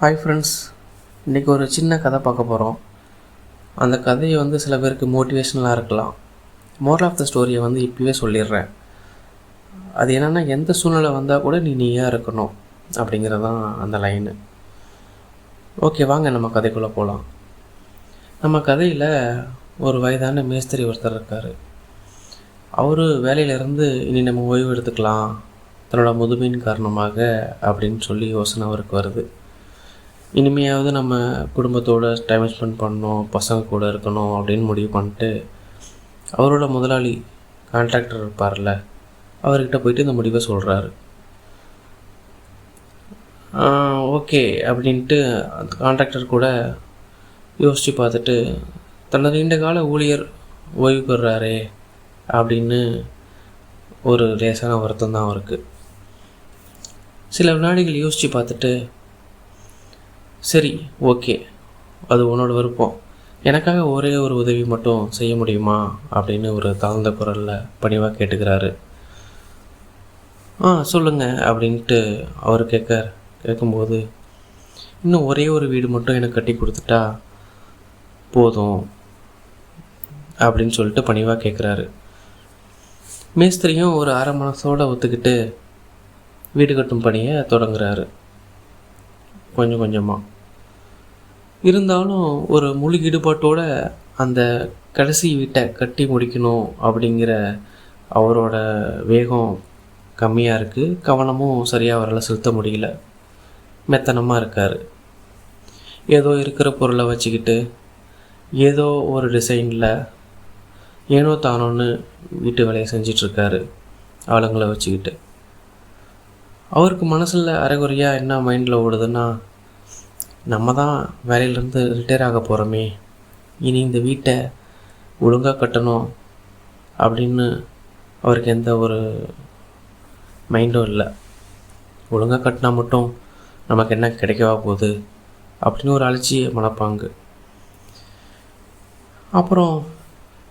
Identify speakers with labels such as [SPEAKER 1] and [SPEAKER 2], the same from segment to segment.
[SPEAKER 1] Hi friends இன்றைக்கி ஒரு சின்ன கதை பார்க்க போகிறோம் அந்த கதையை வந்து சில பேருக்கு மோட்டிவேஷனலாக இருக்கலாம். மோரல் ஆஃப் த ஸ்டோரியை வந்து இப்போவே சொல்லிடுறேன். அது என்னென்னா எந்த சூழ்நிலை வந்தால் கூட நீ நீயாக இருக்கணும் அப்படிங்கிறது தான் அந்த லைனு ஓகே வாங்க நம்ம கதைக்குள்ளே போகலாம் நம்ம கதையில் ஒரு வயதான மேஸ்திரி ஒருத்தர் இருக்கார். அவர் வேலையிலேருந்து இனி நம்ம ஓய்வு எடுத்துக்கலாம் தன்னோட முதுமையின் காரணமாக அப்படின்னு சொல்லி யோசனை அவருக்கு வருது. இனிமையாவது நம்ம குடும்பத்தோடு டைம் ஸ்பெண்ட் பண்ணணும் பசங்க கூட இருக்கணும் அப்படின்னு முடிவு பண்ணிட்டு அவரோட முதலாளி கான்ட்ராக்டர் இருப்பார்ல அவர்கிட்ட போயிட்டு இந்த முடிவை சொல்கிறாரு ஓகே அப்படின்ட்டு அந்த கான்ட்ராக்டர் கூட யோசித்து பார்த்துட்டு தனது நீண்ட கால ஊழியர் ஓய்வு பெறாரே அப்படின்னு ஒரு லேசான வருத்தம் தான் அவருக்கு. சில வினாடிகள் யோசித்து பார்த்துட்டு சரி ஓகே. அது உன்னோட விருப்பம். எனக்காக ஒரே ஒரு உதவி மட்டும் செய்ய முடியுமா? அப்படின்னு ஒரு தாழ்ந்த குரலில் பணிவாக கேட்டுக்கிறாரு. ஆ சொல்லுங்கள் அப்படின்ட்டு அவர் கேட்க கேட்கும்போது இன்னும் ஒரே ஒரு வீடு மட்டும் எனக்கு கட்டி கொடுத்துட்டா போதும் அப்படின்னு சொல்லிட்டு பணிவாக கேட்குறாரு. மேஸ்திரியும் ஒரு அரை மனசோடு ஒத்துக்கிட்டு வீடு கட்டும் பணியை தொடங்குறாரு. கொஞ்சம் கொஞ்சமாக இருந்தாலும் ஒரு முழு ஈடுபாட்டோட அந்த கடைசி வீட்டை கட்டி முடிக்கணும் அப்படிங்கிற அவரோட வேகம் கம்மியாக இருக்குது கவனமும் சரியாக அவரால் செலுத்த முடியல. மெத்தனமாக இருக்கார். ஏதோ இருக்கிற பொருளை வச்சுக்கிட்டு ஏதோ ஒரு டிசைனில் ஏனோ தானோன்னு வீட்டு வேலையை செஞ்சிட்ருக்காரு ஆளுங்களை வச்சுக்கிட்டு. அவருக்கு மனசில் அரைகுறையாக என்ன மைண்டில் ஓடுதுன்னா நம்ம தான் வேலையிலேருந்து ரிட்டையர் ஆக போகிறோமே இனி இந்த வீட்டை ஒழுங்காக கட்டணும் அப்படின்னு அவருக்கு எந்த ஒரு மைண்டும் இல்லை. ஒழுங்காக கட்டினா மட்டும் நமக்கு என்ன கிடைக்கவா போகுது அப்படின்னு ஒரு அலட்சிய மனப்பாங்கு. அப்புறம்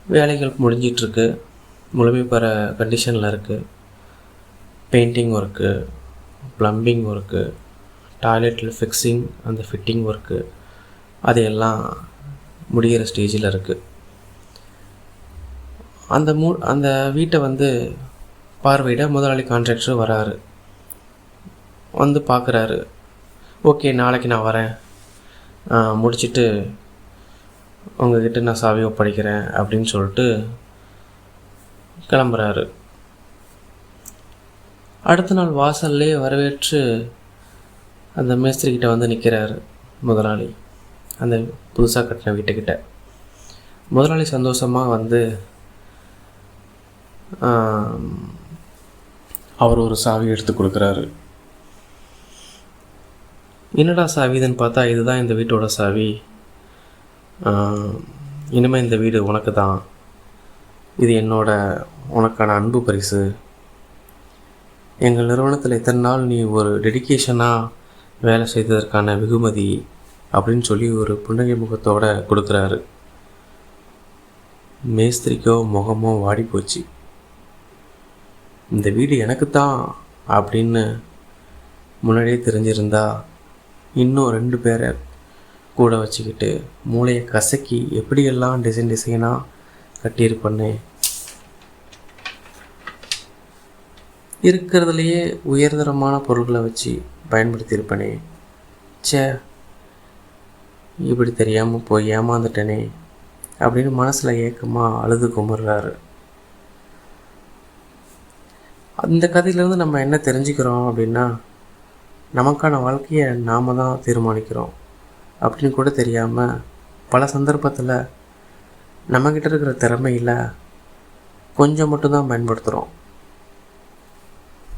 [SPEAKER 1] வேலைகள் முடிஞ்சிட்ருக்கு. முழுமை பெற கண்டிஷனில் இருக்குது பெயிண்டிங் ஒர்க்கு ப்ளம்பிங் ஒர்க்கு டாய்லெட்டில் ஃபிக்ஸிங் அந்த ஃபிட்டிங் ஒர்க்கு அதையெல்லாம் முடிகிற ஸ்டேஜில் இருக்குது அந்த மூ அந்த வீட்டை வந்து பார்வையிட முதலாளி கான்ட்ராக்டர் வராரு. வந்து பார்க்குறாரு ஓகே நாளைக்கு நான் வரேன். முடிச்சுட்டு உங்ககிட்ட நான் சாவி ஒப்படைக்கிறேன் அப்படின்னு சொல்லிட்டு கிளம்புறாரு. அடுத்த நாள் வாசல்லே வரவேற்று அந்த மேஸ்திரிக்கிட்ட வந்து நிற்கிறாரு முதலாளி அந்த புதுசாக கட்டின வீட்டுக்கிட்ட. முதலாளி சந்தோஷமாக வந்து அவர் ஒரு சாவி எடுத்து கொடுக்குறாரு. என்னடா சாவிதுன்னு பார்த்தா இதுதான் இந்த வீட்டோட சாவி. இனிமேல் இந்த வீடு உனக்கு தான் இது என்னோட உனக்கான அன்பு பரிசு. எங்கள் நிறுவனத்தில் இத்தனை நாள் நீ ஒரு டெடிக்கேஷனாக வேலை செய்ததற்கான வெகுமதி அப்படின்னு சொல்லி ஒரு புன்னகை முகத்தோடு கொடுக்குறாரு. மேஸ்திரிக்கோ முகமோ வாடி போச்சு இந்த வீடு எனக்குத்தான் அப்படின்னு முன்னாடியே தெரிஞ்சிருந்தா இன்னும் ரெண்டு பேரை கூட வச்சுக்கிட்டு மூளையை கசக்கி எப்படியெல்லாம் டிசைன் டிசைனாக கட்டியிருப்பேன்னு இருக்கிறதுலையே உயர்தரமான பொருட்களை வச்சு பயன்படுத்தியிருப்பேனே. சே இப்படி தெரியாமல் போய் ஏமாந்துட்டேனே அப்படின்னு மனசில் ஏக்கமாக அழுது கும்பிட்றாரு அந்த கதையிலேருந்து நம்ம என்ன தெரிஞ்சுக்கிறோம் அப்படின்னா நமக்கான வாழ்க்கையை நாம் தான் தீர்மானிக்கிறோம் அப்படின்னு கூட தெரியாமல் பல சந்தர்ப்பத்தில் நம்மக்கிட்ட இருக்கிற திறமையில் கொஞ்சம் மட்டும்தான் பயன்படுத்துகிறோம்